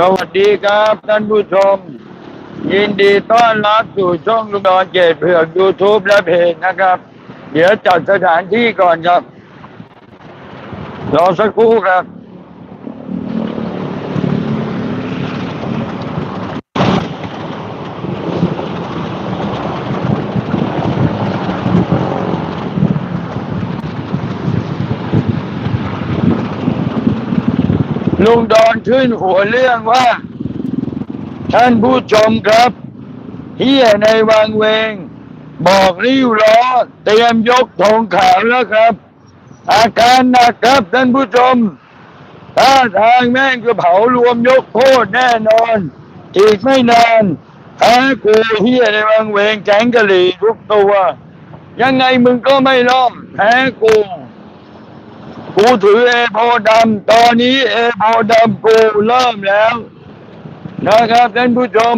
สวัสดีครับท่านผู้ชม ยินดีต้อนรับสู่ช่องลุงดอนเกตเผือก YouTube และเพจนะครับ เดี๋ยวจัดสถานที่ก่อนครับ รอสักครู่ครับ ลุงดอนขึ้นหัวเรื่องว่า ท่านผู้ชมครับเฮียในวังเวง บอกริ้วล้อเตรียมยกธงขาวแล้วครับ อาการหนักครับท่านผู้ชมถ้าทางแม่งจะเผารวมยกโทษแน่นอน อีกไม่นานแพ้กูเฮียในวังเวงแกงกะหรี่ทุกตัว ยังไงมึงก็ไม่รอดแพ้กู กูถือเอโพดำตอนนี้เอโพดำกูเริ่มแล้ว นะครับท่านผู้ชม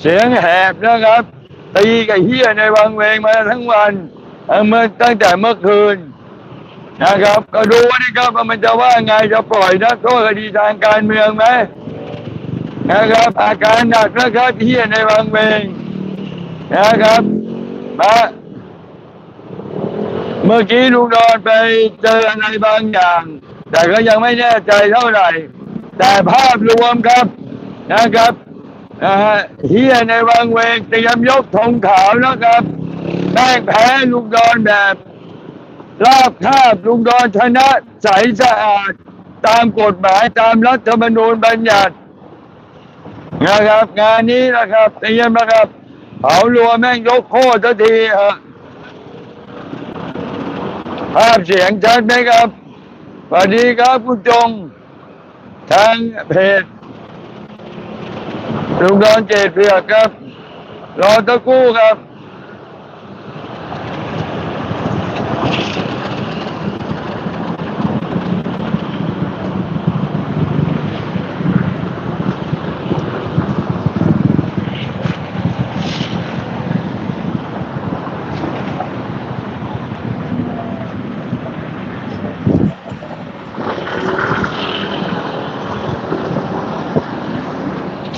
เสียงแหบนะครับ ตีกับเฮียในวังเวงมาทั้งวันเมื่อตั้งแต่เมื่อคืนนะครับ ก็ดูนะครับว่ามันจะว่าไงจะปล่อยนักโทษคดีทางการเมืองไหมนะครับ อาการหนักนะครับเฮียในวังเวงนะครับมา เมื่อกี้ลุงดอนไปเจออะไรบางอย่าง แต่ก็ยังไม่แน่ใจเท่าไหร่ แต่ภาพรวมครับนะครับเฮียในวังเวงเตรียมยกธงขาวแล้วครับแม่งแพ้ลุงดอนแบบราบคาบลุงดอนชนะใสสะอาด ตามกฎหมายตามรัฐธรรมนูญบัญญัตินะครับ งานนี้นะครับเตรียมนะครับเผารัวแม่งยกโคตรสักทีฮะ ภาพเสียงชัดไหมครับสวัสดีครับคุณจง ทางเพจลุงดอนเจดเพียกครับ รอตะกู้ครับ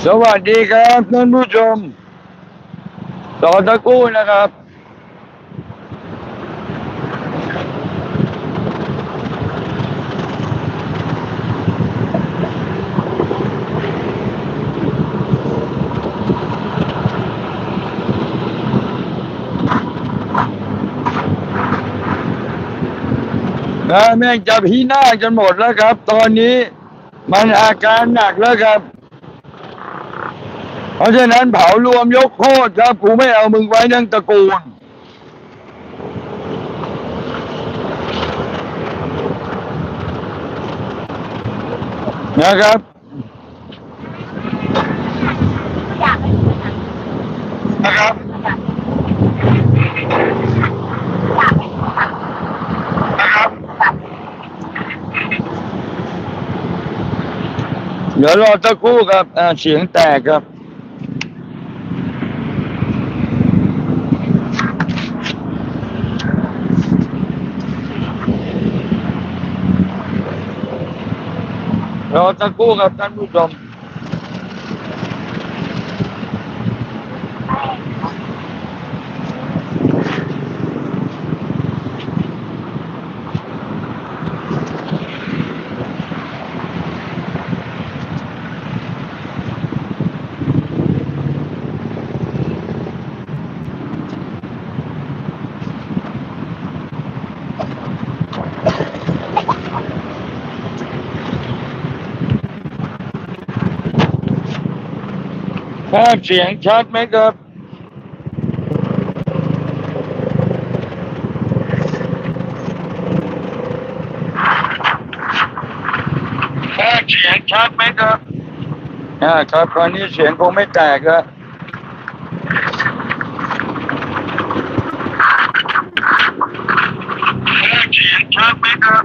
สวัสดีครับท่านผู้ชมต่อตะกู้นะครับนะแม่งจะพีหน้าจนหมดแล้วครับ ตอนนี้มันอาการหนักแล้วครับ เพราะฉะนั้นเผารวมยกโคตรครับกูไม่เอามึงไว้ทั้งตระกูล นะครับ อยากให้ดูนะครับอยากให้ดูนะนะครับ เดี๋ยวรอตะกู้ครับอ่าเสียงแตกครับ รอตะกู้ ภาพเสียงชัดไหมครับ ภาพเสียงชัดไหมครับอ่าครับตอนนี้เสียงคงไม่แตกแล้วภาพเสียงชัดไหมครับ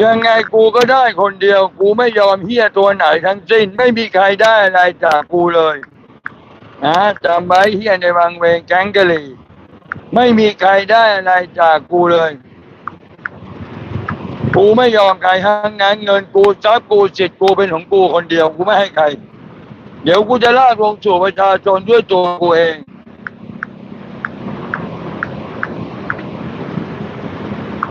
ยังไงกูก็ได้คนเดียว กูไม่ยอมเฮียตัวไหนทั้งสิ้น ไม่มีใครได้อะไรจากกูเลยนะจำไว้เฮียในวังเวงแก๊งกะหรี่ไม่มีใครได้อะไรจากกูเลย กูไม่ยอมใครทั้งนั้น เงินกูทรัพย์กูสิทธิ์กูเป็นของกูคนเดียว กูไม่ให้ใคร เดี๋ยวกูจะลากลงสู่ประชาชนด้วยตัวกูเอง